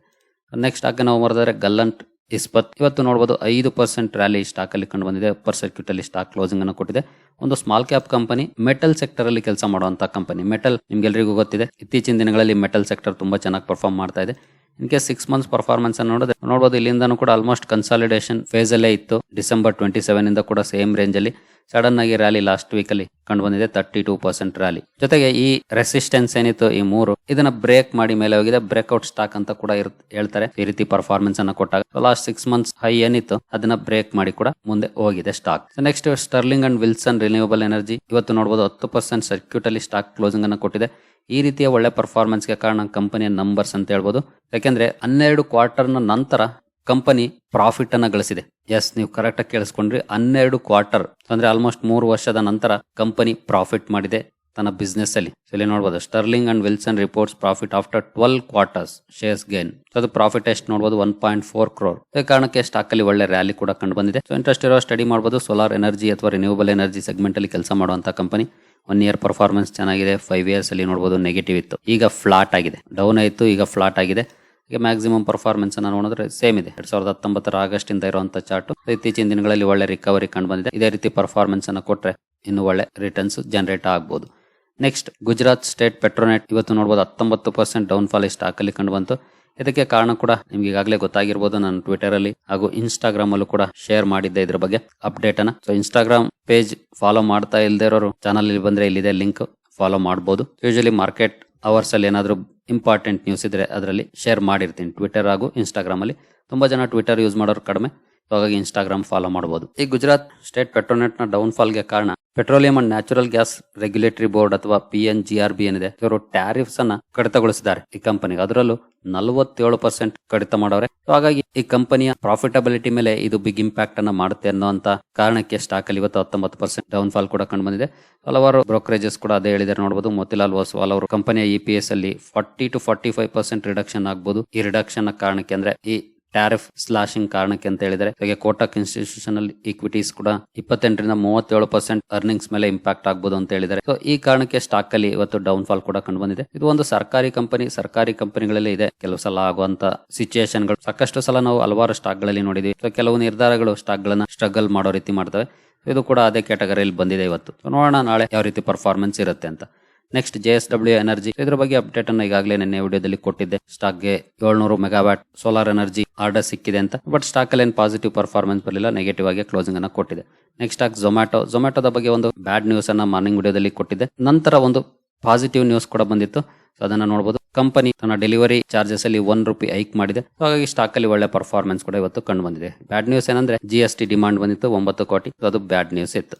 ನೆಕ್ಸ್ಟ್ ಸ್ಟಾಕ್ ನಾವು ಬರೆದರೆ ಗಲ್ಲಂಟ್ ಇಸ್ಪತ್. ಇವತ್ತು ನೋಡಬಹುದು ಐದು ಪರ್ಸೆಂಟ್ ರ್ಯಾಲಿ ಸ್ಟಾಕ್ ಅಲ್ಲಿ ಕಂಡು ಬಂದಿದೆ. ಪರ್ ಸರ್ಕ್ಯೂಟ್ ಅಲ್ಲಿ ಸ್ಟಾಕ್ ಕ್ಲೋಸಿಂಗ್ ಅನ್ನು ಕೊಟ್ಟಿದೆ. ಒಂದು small cap company metal sector ಅಲ್ಲಿ ಕೆಲಸ ಮಾಡುವಂತ ಕಂಪನಿ ಮೆಟಲ್ ನಿಮ್ಗೆಲ್ಲರಿಗೂ ಗೊತ್ತಿದೆ. ಇತ್ತೀಚಿನ ದಿನಗಳಲ್ಲಿ ಮೆಟಲ್ ಸೆಕ್ಟರ್ ತುಂಬಾ ಚೆನ್ನಾಗಿ ಪರ್ಫಾರ್ಮ್ ಮಾಡ್ತಾ ಇದೆ. In case six months performance ಅನ್ನು ನೋಡಿದ್ರೆ ನೋಡಬಹುದು ಇಲ್ಲಿಂದನೂ ಕೂಡ ಆಲ್ಮೋಸ್ಟ್ ಕನ್ಸಾಲಿಡೇಷನ್ ಫೇಸ್ ಅಲ್ಲೇ ಇತ್ತು. ಡಿಸೆಂಬರ್ ಟ್ವೆಂಟಿ ಸೆವೆನ್ ಇಂದ ಕೂಡ ಸೇಮ್ ರೇಂಜ್ ಅಲ್ಲಿ. ಸಡನ್ ಆಗಿ ರ್ಯಾಲಿ ಲಾಸ್ಟ್ ವೀಕ್ ಅಲ್ಲಿ ಕಂಡು ಬಂದಿದೆ ತರ್ಟಿ ಟೂ ಪರ್ಸೆಂಟ್ ರ್ಯಾಲಿ ಜೊತೆಗೆ ಈ ರೆಸಿಸ್ಟೆನ್ಸ್ ಏನಿತ್ತು, ಈ ಮೂರು, ಇದನ್ನ ಬ್ರೇಕ್ ಮಾಡಿ ಮೇಲೆ ಹೋಗಿದೆ. ಬ್ರೇಕ್ಔಟ್ ಸ್ಟಾಕ್ ಅಂತ ಕೂಡ ಹೇಳ್ತಾರೆ. ಈ ರೀತಿ ಪರ್ಫಾರ್ಮೆನ್ಸ್ ಅನ್ನ ಕೊಟ್ಟಾಗ. ಲಾಸ್ಟ್ ಸಿಕ್ಸ್ ಮಂತ್ಸ್ ಹೈ ಏನಿತ್ತು, ಅದನ್ನ ಬ್ರೇಕ್ ಮಾಡಿ ಕೂಡ ಮುಂದೆ ಹೋಗಿದೆ stock next Sterling and Wilson renewable energy ಇವತ್ತು ನೋಡಬಹುದು ಹತ್ತು ಪರ್ಸೆಂಟ್ ಸರ್ಕ್ಯೂಟ್ ಅಲ್ಲಿ ಸ್ಟಾಕ್ ಕ್ಲೋಸಿಂಗ್ ಅನ್ನು ಕೊಟ್ಟಿದೆ. ಈ ರೀತಿಯ ಒಳ್ಳೆ ಪರ್ಫಾರ್ಮೆನ್ಸ್ಗೆ ಕಾರಣ ಕಂಪನಿಯ ನಂಬರ್ಸ್ ಅಂತ ಹೇಳ್ಬೋದು. ಯಾಕೆಂದ್ರೆ ಹನ್ನೆರಡು ಕ್ವಾರ್ಟರ್ನ ನಂತರ ಕಂಪನಿ ಪ್ರಾಫಿಟ್ ಅನ್ನ ಗಳಿಸಿದೆ. ಎಸ್ ನೀವು ಕರೆಕ್ಟ್ ಆಗಿ ಕೇಳಿಸ್ಕೊಂಡ್ರಿ. ಹನ್ನೆರಡು ಕ್ವಾರ್ಟರ್ ಅಂದ್ರೆ ಆಲ್ಮೋಸ್ಟ್ ಮೂರು ವರ್ಷದ ನಂತರ ಕಂಪನಿ ಪ್ರಾಫಿಟ್ ಮಾಡಿದೆ ತನ್ನ ಬಿಸ್ನೆಸ್ ಅಲ್ಲಿ. ಇಲ್ಲಿ ನೋಡಬಹುದು Sterling and Wilson reports profit after twelve quarters shares gain ಅದು ಪ್ರಾಫಿಟ್ ಎಷ್ಟು ನೋಡಬಹುದು ಒನ್ ಪಾಯಿಂಟ್ ಫೋರ್ ಕ್ರೋರ್ ಈ ಕಾರಣಕ್ಕೆ ಸ್ಟಾಕ್ ಅಲ್ಲಿ ಒಳ್ಳೆ ರ್ಯಾಲಿ ಕೂಡ ಕಂಡು ಬಂದಿದೆ. ಸೊ ಇಂಟ್ರೆಸ್ಟ್ ಇರೋ ಸ್ಟಡಿ ಮಾಡಬಹುದು ಸೋಲಾರ್ ಎನರ್ಜಿ ಅಥವಾ ರಿನ್ಯೂಬಲ್ ಎನರ್ಜಿ ಸೆಗ್ಮೆಂಟ್ ಅಲ್ಲಿ ಕೆಲಸ ಮಾಡುವಂತ ಕಂಪನಿ. ಒನ್ ಇಯರ್ ಪರ್ಫಾರ್ಮೆನ್ಸ್ ಚೆನ್ನಾಗಿದೆ ಫೈವ್ ಇಯರ್ಸ್ ಅಲ್ಲಿ ನೋಡಬಹುದು ನೆಗೆಟಿವ್ ಇತ್ತು. ಈಗ ಫ್ಲಾಟ್ ಆಗಿದೆ. ಡೌನ್ ಆಯಿತು, ಈಗ ಫ್ಲಾಟ್ ಆಗಿದೆ. ಮ್ಯಾಕ್ಸಿಮಮ್ ಪರ್ಫಾರ್ಮೆನ್ಸ್ ಅನ್ನ ನೋಡಿದ್ರೆ ಸೇಮ್ ಇದೆ. ಎರಡ್ ಸಾವಿರದ ಹತ್ತೊಂಬತ್ತರ ಆಗಸ್ಟ್ ಇಂದ ಇರುವಂತ ಚಾರ್ಟ್ ಇತ್ತೀಚಿನ ದಿನಗಳಲ್ಲಿ ಒಳ್ಳೆ ರಿಕವರಿ ಕಂಡು ಬಂದಿದೆ. ಇದೇ ರೀತಿ ಪರ್ಫಾರ್ಮೆನ್ಸ್ ಅನ್ನ ಕೊಟ್ರೆ ಇನ್ನು ಒಳ್ಳೆ ರಿಟರ್ನ್ಸ್ ಜನರೇಟ್ ಆಗ್ಬೋದು. ನೆಕ್ಸ್ಟ್ ಗುಜರಾತ್ ಸ್ಟೇಟ್ ಪೆಟ್ರೋನೆಟ್ ಇವತ್ತು ನೋಡಬಹುದು ಹತ್ತೊಂಬತ್ತು ಪರ್ಸೆಂಟ್ ಡೌನ್ ಫಾಲ್ ಸ್ಟಾಕ್ ಅಲ್ಲಿ ಕಂಡು ಬಂತು. ಇದಕ್ಕೆ ಕಾರಣ ಕೂಡ ನಿಮ್ಗೆ ಈಗಾಗಲೇ ಗೊತ್ತಾಗಿರ್ಬೋದು ನಾನು ಟ್ವಿಟರ್ ಅಲ್ಲಿ ಹಾಗೂ ಇನ್ಸ್ಟಾಗ್ರಾಮ್ ಅಲ್ಲೂ ಕೂಡ ಶೇರ್ ಮಾಡಿದ್ದೆ ಇದ್ರ ಬಗ್ಗೆ ಅಪ್ಡೇಟ್ ಅನ್ನ. ಸೊ ಇನ್ಸ್ಟಾಗ್ರಾಮ್ ಪೇಜ್ ಫಾಲೋ ಮಾಡ್ತಾ ಇಲ್ದೇ ಇರೋರು ಚಾನಲ್ ಬಂದ್ರೆ ಇಲ್ಲಿದೆ ಲಿಂಕ್ ಫಾಲೋ ಮಾಡಬಹುದು ಯೂಶಲಿ ಮಾರ್ಕೆಟ್ ಅವರ್ಸ್ ಅಲ್ಲಿ ಏನಾದ್ರು ಇಂಪಾರ್ಟೆಂಟ್ ನ್ಯೂಸ್ ಇದ್ರೆ ಅದರಲ್ಲಿ ಶೇರ್ ಮಾಡಿರ್ತೀನಿ ಟ್ವಿಟರ್ ಹಾಗೂ ಇನ್ಸ್ಟಾಗ್ರಾಮಲ್ಲಿ ತುಂಬ ಜನ ಟ್ವಿಟರ್ ಯೂಸ್ ಮಾಡೋರು ಕಡಿಮೆ. ಹಾಗಾಗಿ ಇನ್ಸ್ಟಾಗ್ರಾಮ್ ಫಾಲೋ ಮಾಡಬಹುದು ಈ ಗುಜರಾತ್ ಸ್ಟೇಟ್ ಪೆಟ್ರೋನೆಟ್ನ ಡೌನ್ ಫಾಲ್ಗೆ ಕಾರಣ petroleum and natural gas regulatory board ಅಥವಾ P N G R B ಏನಿದೆ. ಇವರು ಟ್ಯಾರಿಫ್ಸ್ ಅನ್ನ ಕಡಿತಗೊಳಿಸಿದ್ದಾರೆ. ಈ ಕಂಪನಿಗೆ ಅದರಲ್ಲೂ ನಲವತ್ತೇಳು ಪರ್ಸೆಂಟ್ ಕಡಿತ ಮಾಡವ್ರೆ So, ಹಾಗಾಗಿ ಈ ಕಂಪನಿಯ ಪ್ರಾಫಿಟಬಿಲಿಟಿ ಮೇಲೆ ಇದು ಬಿಗ್ ಇಂಪ್ಯಾಕ್ಟ್ ಅನ್ನ ಮಾಡುತ್ತೆ ಅನ್ನುವಂತ ಕಾರಣಕ್ಕೆ ಸ್ಟಾಕ್ ಅಲ್ಲಿ ಇವತ್ತು ಹತ್ತೊಂಬತ್ತು ಪರ್ಸೆಂಟ್ ಡೌನ್ ಫಾಲ್ ಕೂಡ ಕಂಡು ಬಂದಿದೆ ಹಲವಾರು ಬ್ರೋಕರೇಜಸ್ ಕೂಡ ಅದೇ ಹೇಳಿದ್ದಾರೆ ನೋಡಬಹುದು ಮೋತಿಲಾಲ್ ವಾಸ್ವಾಲ್ ಅವರು ಕಂಪನಿಯ ಇ ಪಿ ಎಸ್ ಅಲ್ಲಿ forty to forty five percent reduction ಆಗಬಹುದು ಈ ರಿಡಕ್ಷನ್ ಕಾರಣಕ್ಕೆ ಅಂದ್ರೆ ಈ ಟ್ಯಾರಿಫ್ ಸ್ಲಾಶಿಂಗ್ ಕಾರಣಕ್ಕೆ ಅಂತ ಹೇಳಿದರೆ, ಹಾಗೆ ಕೋಟಕ್ ಇನ್ಸ್ಟಿಟ್ಯೂಷನಲ್ ಈಕ್ವಿಟೀಸ್ ಕೂಡ ಇಪ್ಪತ್ತೆಂಟರಿಂದ ಮೂವತ್ತೇಳು ಪರ್ಸೆಂಟ್ ಅರ್ನಿಂಗ್ಸ್ ಮೇಲೆ ಇಂಪ್ಯಾಕ್ಟ್ ಆಗ್ಬೋದು ಅಂತ ಹೇಳಿದ್ದಾರೆ ಸೊ ಈ ಕಾರಣಕ್ಕೆ ಸ್ಟಾಕ್ ಅಲ್ಲಿ ಇವತ್ತು ಡೌನ್ ಫಾಲ್ ಕೂಡ ಕಂಡು ಬಂದಿದೆ ಇದು ಒಂದು ಸರ್ಕಾರಿ ಕಂಪನಿ ಸರ್ಕಾರಿ ಕಂಪನಿಗಳಲ್ಲಿ ಇದೆ. ಕೆಲವು ಸಲ ಆಗುವಂತ ಸಿಚುಯೇಷನ್ಗಳು ಸಾಕಷ್ಟು ಸಲ ನಾವು ಹಲವಾರು ಸ್ಟಾಕ್ಗಳಲ್ಲಿ ನೋಡಿದ್ವಿ ಸೊ ಕೆಲವು ನಿರ್ಧಾರಗಳು ಸ್ಟಾಕ್ ಗಳನ್ನ ಸ್ಟ್ರಗಲ್ ಮಾಡೋ ರೀತಿ ಮಾಡ್ತವೆ. ಇದು ಕೂಡ ಅದೇ ಕ್ಯಾಟಗರಿಯಲ್ಲಿ ಬಂದಿದೆ ಇವತ್ತು. ನೋಡೋಣ ನಾಳೆ ಯಾವ ರೀತಿ ಪರ್ಫಾರ್ಮೆನ್ಸ್ ಇರುತ್ತೆ ಅಂತ. Next J S W energy ಇದ್ರ ಬಗ್ಗೆ ಅಪ್ಡೇಟ್ ಅನ್ನು ಈಗಾಗಲೇ ನಿನ್ನೆ ವಿಡಿಯೋದಲ್ಲಿ ಕೊಟ್ಟಿದ್ದೆ. ಸ್ಟಾಕ್ಗೆ ಏಳ್ನೂರು ಮೆಗಾವ್ಯಾಟ್ ಸೋಲಾರ್ ಎನರ್ಜಿ ಆರ್ಡರ್ ಸಿಕ್ಕಿದೆ ಅಂತ. ಬಟ್ ಸ್ಟಾಕ್ ಅಲ್ಲಿ ಏನು ಪಾಸಿಟಿವ್ ಪರ್ಫಾರ್ಮೆನ್ಸ್ ಬರಲಿಲ್ಲ. ನೆಗೆಟಿವ್ ಆಗಿ ಕ್ಲೋಸಿಂಗ್ ಅನ್ನ ಕೊಟ್ಟಿದೆ. ನೆಕ್ಸ್ಟ್ ಸ್ಟಾಕ್ ಝೊಮ್ಯಾಟೊ ಝೊಮ್ಯಾಟೊದ ಬಗ್ಗೆ ಒಂದು ಬ್ಯಾಡ್ ನ್ಯೂಸ್ ಅನ್ನ ಮಾರ್ನಿಂಗ್ ವಿಡಿಯೋದಲ್ಲಿ ಕೊಟ್ಟಿದ್ದೆ. ನಂತರ ಒಂದು ಪಾಸಿಟಿವ್ ನ್ಯೂಸ್ ಕೂಡ ಬಂದಿತ್ತು. ಸೊ ಅದನ್ನ ನೋಡಬಹುದು ಕಂಪನಿ ತನ್ನ ಡೆಲಿವರಿ ಚಾರ್ಜಸ್ ಅಲ್ಲಿ ಒನ್ ರುಪಿ ಹೈಕ್ ಮಾಡಿದೆ. ಹಾಗಾಗಿ ಸ್ಟಾಕ್ ಅಲ್ಲಿ ಒಳ್ಳೆ ಪರ್ಫಾರ್ಮೆನ್ಸ್ ಕೂಡ ಇವತ್ತು ಕಂಡು ಬಂದಿದೆ. ಬ್ಯಾಡ್ ನ್ಯೂಸ್ ಏನಂದ್ರೆ ಜಿ ಎಸ್ ಡಿಮಾಂಡ್ ಬಂದಿತ್ತು ಒಂಬತ್ತು ಕೋಟಿ. ಅದು ಬ್ಯಾಡ್ ನ್ಯೂಸ್ ಇತ್ತು.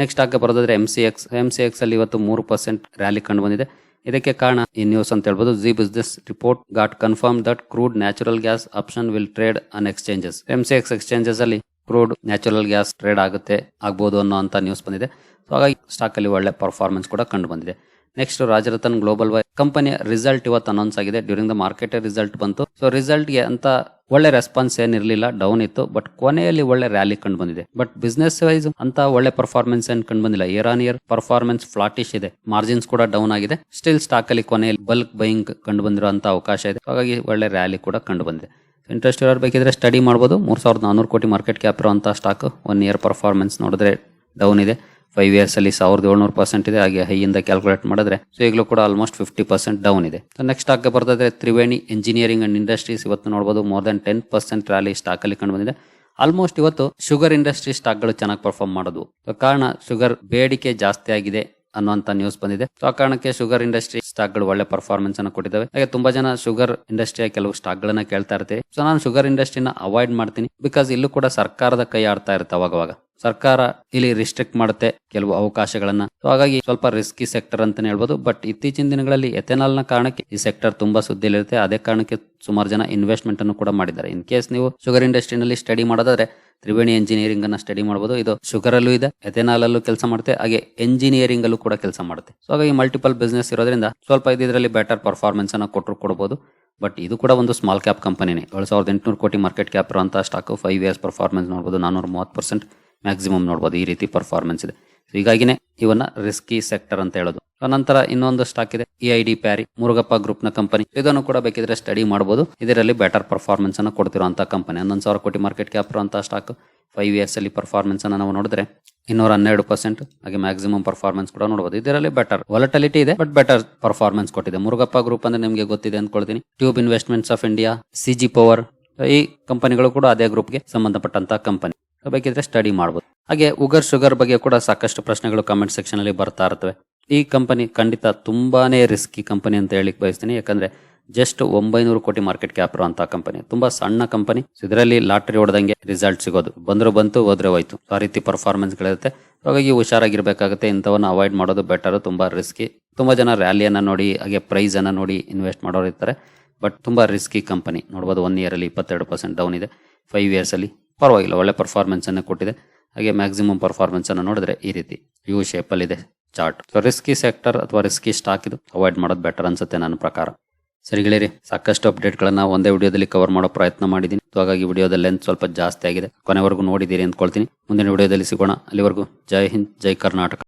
ನೆಕ್ಸ್ಟ್ ಆಗ ಬರೋದಾದ್ರೆ M C X M C X ಅಲ್ಲಿ ಇವತ್ತು ಮೂರು ಪರ್ಸೆಂಟ್ ರ್ಯಾಲಿ ಕಂಡು ಬಂದಿದೆ. ಇದಕ್ಕೆ ಕಾರಣ ಈ ನ್ಯೂಸ್ ಅಂತ ಹೇಳ್ಬೋದು. Zee business report got confirm that crude natural gas option will trade on exchanges M C X exchanges ಅಲ್ಲಿ ಕ್ರೂಡ್ ನ್ಯಾಚುರಲ್ ಗ್ಯಾಸ್ ಟ್ರೇಡ್ ಆಗುತ್ತೆ, ಆಗ್ಬೋದು ಅನ್ನೋ ಅಂತ ನ್ಯೂಸ್ ಬಂದಿದೆ. ಸೊ ಹಾಗಾಗಿ ಸ್ಟಾಕ್ ಅಲ್ಲಿ ಒಳ್ಳೆ ಪರ್ಫಾರ್ಮೆನ್ಸ್ ಕೂಡ ಕಂಡು ಬಂದಿದೆ. ನೆಕ್ಸ್ಟ್ ರಾಜರತನ್ ಗ್ಲೋಬಲ್ ವೈ ಕಂಪನಿಯ ರಿಸಲ್ಟ್ ಇವತ್ತು ಅನೌನ್ಸ್ ಆಗಿದೆ. ಡ್ಯೂರಿಂಗ್ ದ ಮಾರ್ಕೆಟ್ ರಿಸಲ್ಟ್ ಬಂತು. ಸೊ ರಿಸಲ್ಟ್ಗೆ ಅಂತ ಒಳ್ಳೆ ರೆಸ್ಪಾನ್ಸ್ ಏನಿರಲಿಲ್ಲ ಡೌನ್ ಇತ್ತು. ಬಟ್ ಕೊನೆಯಲ್ಲಿ ಒಳ್ಳೆ ರ್ಯಾಲಿ ಕಂಡು ಬಂದಿದೆ. ಬಟ್ ಬಿಸ್ನೆಸ್ ವೈಸ್ ಅಂತ ಒಳ್ಳೆ ಪರ್ಫಾರ್ಮೆನ್ಸ್ ಏನ್ ಕಂಡು ಬಂದಿಲ್ಲ. Year on year performance flattish ಇದೆ. ಮಾರ್ಜಿನ್ಸ್ ಕೂಡ ಡೌನ್ ಆಗಿದೆ. ಸ್ಟಿಲ್ ಸ್ಟಾಕ್ ಅಲ್ಲಿ ಕೊನೆಯಲ್ಲಿ ಬಲ್ಕ್ ಬೈಯಿಂಗ್ ಕಂಡು ಬಂದಿರುವಂತ ಅವಕಾಶ ಇದೆ. ಹಾಗಾಗಿ ಒಳ್ಳೆ ರ್ಯಾಲಿ ಕೂಡ ಕಂಡು ಬಂದಿದೆ. ಇಂಟ್ರೆಸ್ಟ್ ಇರೋರು ಬೇಕಿದ್ರೆ ಸ್ಟಡಿ ಮಾಡ್ಬೋದು. ಮೂರು ಸಾವಿರದ ನಾನ್ನೂರು ಕೋಟಿ ಮಾರ್ಕೆಟ್ ಕ್ಯಾಪ್ ಇರುವಂತಹ ಸ್ಟಾಕ್ ಒನ್ ಇಯರ್ ಪರ್ಫಾರ್ಮೆನ್ಸ್ ನೋಡಿದ್ರೆ ಡೌನ್ ಇದೆ. ಫೈವ್ ಇಯರ್ಸ್ ಅಲ್ಲಿ ಸಾವಿರದ ಏಳ್ನೂರು ಪರ್ಸೆಂಟ್ ಇದೆ. ಹಾಗೆ ಇಂದ ಕ್ಯಾಲ್ಕುಲೇಟ್ ಮಾಡಿದ್ರೆ ಸೊ ಈಗಲೂ ಕೂಡ ಆಲ್ಮೋಸ್ಟ್ ಫಿಫ್ಟಿ ಪರ್ಸೆಂಟ್ ಡೌನ್ ಇದೆ. ನೆಕ್ಸ್ಟ್ ಸ್ಟಾಕ್ ಬರ್ತದೆ ತ್ರಿವೇಣಿ ಇಂಜಿನಿಯರಿಂಗ್ ಅಂಡ್ ಇಂಡಸ್ಟ್ರೀಸ್ ಇವತ್ತು ನೋಡಬಹುದು more than ten percent rally stock ಅಲ್ಲಿ ಕಂಡು ಬಂದಿದೆ. ಆಲ್ಮೋಸ್ಟ್ ಇವತ್ತು ಶುಗರ್ ಇಂಡಸ್ಟ್ರಿ ಸ್ಟಾಕ್ಗಳು ಚೆನ್ನಾಗಿ ಪರ್ಫಾರ್ಮ್ ಮಾಡೋದು ಕಾರಣ ಶುಗರ್ ಬೇಡಿಕೆ ಜಾಸ್ತಿ ಆಗಿದೆ. ಅನ್ನುವಂತ ನ್ಯೂಸ್ ಬಂದಿದೆ. ಸೊ ಆ ಕಾರಣಕ್ಕೆ ಶುಗರ್ ಇಂಡಸ್ಟ್ರಿ ಸ್ಟಾಕ್ಗಳು ಒಳ್ಳೆ ಪರ್ಫಾರ್ಮೆನ್ಸ್ ಅನ್ನು ಕೊಟ್ಟಿದ್ದಾವೆ. ಹಾಗೆ ತುಂಬಾ ಜನ ಶುಗರ್ ಇಂಡಸ್ಟ್ರಿಯ ಕೆಲವು ಸ್ಟಾಕ್ ಗಳನ್ನ ಕೇಳ್ತಾ ಇರ್ತೀವಿ. ಸೊ ನಾನು ಶುಗರ್ ಇಂಡಸ್ಟ್ರಿನ ಅವಾಯ್ಡ್ ಮಾಡ್ತೀನಿ ಬಿಕಾಸ್ ಇಲ್ಲೂ ಕೂಡ ಸರ್ಕಾರದ ಕೈ ಆಡ್ತಾ ಇರುತ್ತೆ ಅವಾಗವಾಗ. ಸರ್ಕಾರ ಇಲ್ಲಿ ರಿಸ್ಟ್ರಿಕ್ಟ್ ಮಾಡುತ್ತೆ ಕೆಲವು ಅವಕಾಶಗಳನ್ನ. ಹಾಗಾಗಿ ಸ್ವಲ್ಪ ರಿಸ್ಕಿ ಸೆಕ್ಟರ್ ಅಂತಾನೆ ಹೇಳ್ಬೋದು. ಬಟ್ ಇತ್ತೀಚಿನ ದಿನಗಳಲ್ಲಿ ಎಥೆನಾಲ್ನ ಕಾರಣಕ್ಕೆ ಈ ಸೆಕ್ಟರ್ ತುಂಬಾ ಸುದ್ದಿಲಿರುತ್ತೆ ಅದೇ ಕಾರಣಕ್ಕೆ ಸುಮಾರು ಜನ ಇನ್ವೆಸ್ಟ್ಮೆಂಟ್ ಅನ್ನು ಕೂಡ ಮಾಡಿದ್ದಾರೆ. ಇನ್ ಕೇಸ್ ನೀವು ಶುಗರ್ ಇಂಡಸ್ಟ್ರಿನಲ್ಲಿ ಸ್ಟಡಿ ಮಾಡೋದಾದ್ರೆ ತ್ರಿವೇಣಿ ಎಂಜಿನಿಯರಿಂಗ್ ಅನ್ನ ಸ್ಟಡಿ ಮಾಡಬಹುದು ಇದು ಶುಗರ್ ಅಲ್ಲೂ ಇದೆ ಎಥೆನಾಲ್ ಅಲ್ಲೂ ಕೆಲಸ ಮಾಡುತ್ತೆ, ಹಾಗೆ ಎಂಜಿನಿಯರಿಂಗ್ ಅಲ್ಲೂ ಕೂಡ ಕೆಲಸ ಮಾಡುತ್ತೆ. ಸೊ ಹಾಗಾಗಿ ಮಲ್ಟಿಪಲ್ ಬಿಸ್ನೆಸ್ ಇರೋದ್ರಿಂದ ಸ್ವಲ್ಪ ಇದರಲ್ಲಿ ಬೆಟರ್ ಪರ್ಫಾರ್ಮೆನ್ಸ್ ಅನ್ನ ಕೊಟ್ಟರು ಕೊಡಬಹುದು ಬಟ್ ಇದು ಕೂಡ ಒಂದು ಸ್ಮಾಲ್ ಕ್ಯಾಪ್ ಕಂಪನಿನೇ ಏಳು ಸಾವಿರದ ಎಂಟುನೂರು ಕೋಟಿ ಮಾರ್ಕೆಟ್ ಕ್ಯಾಪ್ ಇರುವಂತಹ ಸ್ಟಾಕ್ ಫೈವ್ ಇಯರ್ಸ್ ಪರ್ಫಾರ್ಮೆನ್ಸ್ ನೋಡಬಹುದು ನಾನೂರ ಮೂವತ್ತು ಪರ್ಸೆಂಟ್ ಮ್ಯಾಕ್ಸಿಮಮ್ ನೋಡಬಹುದು ಈ ರೀತಿ ಪರ್ಫಾರ್ಮೆನ್ಸ್ ಇದೆ. ಹೀಗಾಗಿನೇ ಇವನ್ನ ರಿಸ್ಕಿ ಸೆಕ್ಟರ್ ಅಂತ ಹೇಳೋದು. ನಂತರ ಇನ್ನೊಂದು ಸ್ಟಾಕ್ ಇದೆ E I D Parry Murugappa ಗ್ರೂಪ್ನ ಕಂಪನಿ ಇದನ್ನು ಕೂಡ ಬೇಕಿದ್ರೆ ಸ್ಟಡಿ ಮಾಡಬಹುದು ಇದರಲ್ಲಿ ಬೆಟರ್ ಪರ್ಫಾರ್ಮೆನ್ಸ್ ಅನ್ನು ಕೊಡ್ತಿರುವಂತಹ ಕಂಪನಿ ಹನ್ನೊಂದು ಸಾವಿರ ಕೋಟಿ ಮಾರ್ಕೆಟ್ ಕ್ಯಾಪ್ ಇರುವಂತಹ ಸ್ಟಾಕ್ ಫೈವ್ ಇಯರ್ಸ್ ಅಲ್ಲಿ ಪರ್ಫಾರ್ಮೆನ್ಸ್ ಅನ್ನು ನಾವು ನೋಡಿದ್ರೆ ಇನ್ನೂರ ಹನ್ನೆರಡು ಪರ್ಸೆಂಟ್ ಹಾಗೆ ಮ್ಯಾಕ್ಸಿಮಮ್ ಪರ್ಫಾರ್ಮೆನ್ಸ್ ಕೂಡ ನೋಡಬಹುದು ಇದರಲ್ಲಿ ಬೆಟರ್ ವಾಲಟಿಲಿಟಿ ಇದೆ ಬಟ್ ಬೆಟರ್ ಪರ್ಫಾರ್ಮೆನ್ಸ್ ಕೊಟ್ಟಿದೆ. ಮುರುಗಪ್ಪ ಗ್ರೂಪ್ ಅಂದ್ರೆ ನಿಮಗೆ ಗೊತ್ತಿದೆ ಅನ್ಕೊಳ್ತೀನಿ. Tube investments of India CG power ಈ ಕಂಪನಿಗಳು ಕೂಡ ಅದೇ ಗ್ರೂಪ್ಗೆ ಸಂಬಂಧಪಟ್ಟಂತಹ ಕಂಪನಿ ಬೇಕಿದ್ರೆ ಸ್ಟಡಿ ಮಾಡಬಹುದು ಹಾಗೆ ಉಗರ್ ಶುಗರ್ ಬಗ್ಗೆ ಕೂಡ ಸಾಕಷ್ಟು ಪ್ರಶ್ನೆಗಳು ಕಮೆಂಟ್ ಸೆಕ್ಷನ್ ಅಲ್ಲಿ ಬರ್ತಾ ಇರ್ತವೆ. ಈ ಕಂಪನಿ ಖಂಡಿತ ತುಂಬಾನೇ ರಿಸ್ಕಿ ಕಂಪನಿ ಅಂತ ಹೇಳಿಕ್ ಬಯಸ್ತೀನಿ. ಯಾಕಂದ್ರೆ ಜಸ್ಟ್ ಒಂಬೈನೂರು ಕೋಟಿ ಮಾರ್ಕೆಟ್ ಕ್ಯಾಪ್ ಇರುವಂತ ಕಂಪನಿ ತುಂಬಾ ಸಣ್ಣ ಕಂಪನಿ ಇದರಲ್ಲಿ ಲಾಟರಿ ಹೊಡೆದಂಗೆ ರಿಸಲ್ಟ್ ಸಿಗೋದು. ಬಂದ್ರು ಬಂತು, ಹೋದ್ರೆ ಹೋಯ್ತು. ಆ ರೀತಿ ಪರ್ಫಾರ್ಮೆನ್ಸ್ ಗಳಿರುತ್ತೆ. ಹಾಗಾಗಿ ಹುಷಾರಾಗಿರ್ಬೇಕಾಗುತ್ತೆ. ಇಂಥವನ್ನ ಅವಾಯ್ಡ್ ಮಾಡೋದು ಬೆಟರ್ ತುಂಬಾ ರಿಸ್ಕಿ ತುಂಬಾ ಜನ ರ್ಯಾಲಿಯನ್ನ ನೋಡಿ, ಹಾಗೆ ಪ್ರೈಸ್ ಅನ್ನ ನೋಡಿ ಇನ್ವೆಸ್ಟ್ ಮಾಡೋರು ಇರ್ತಾರೆ. ಬಟ್ ತುಂಬಾ ರಿಸ್ಕಿ ಕಂಪನಿ ನೋಡಬಹುದು ಒನ್ ಇಯರ್ ಅಲ್ಲಿ ಇಪ್ಪತ್ತೆರಡು ಪರ್ಸೆಂಟ್ ಡೌನ್ ಇದೆ. ಫೈವ್ ಇಯರ್ಸ್ ಅಲ್ಲಿ ಪರವಾಗಿಲ್ಲ. ಒಳ್ಳೆ ಪರ್ಫಾರ್ಮೆನ್ಸ್ ಅನ್ನ ಕೊಟ್ಟಿದೆ. ಹಾಗೆ ಮ್ಯಾಕ್ಸಿಮಮ್ ಪರ್ಫಾರ್ಮೆನ್ಸ್ ಅನ್ನ ನೋಡಿದ್ರೆ ಈ ರೀತಿ ಯು ಶೇಪ್ ಅಲ್ಲಿ ಇದೆ. ಚಾರ್ಟ್. ಸೊ ರಿಸ್ಕಿ ಸೆಕ್ಟರ್ ಅಥವಾ ರಿಸ್ಕಿ ಸ್ಟಾಕ್ ಇದು ಅವಾಯ್ಡ್ ಮಾಡೋದು ಬೆಟರ್ ಅನ್ಸುತ್ತೆ ನನ್ನ ಪ್ರಕಾರ. ಸರಿ ಗೆಳೆಯರಿ, ಸಾಕಷ್ಟು ಅಪ್ಡೇಟ್ಗಳನ್ನ ಒಂದೇ ವಿಡಿಯೋದಲ್ಲಿ ಕವರ್ ಮಾಡೋ ಪ್ರಯತ್ನ ಮಾಡಿದ್ದೀನಿ. ಸೊ ಹಾಗಾಗಿ ವಿಡಿಯೋದ ಲೆಂತ್ ಸ್ವಲ್ಪ ಜಾಸ್ತಿ ಆಗಿದೆ. ಕೊನೆವರೆಗೂ ನೋಡಿದ್ದೀರಿ ಅಂದ್ಕೊಳ್ತೀನಿ. ಮುಂದಿನ ವಿಡಿಯೋದಲ್ಲಿ ಸಿಗೋಣ. ಅಲ್ಲಿವರೆಗೂ ಜೈ ಹಿಂದ್, ಜೈ ಕರ್ನಾಟಕ.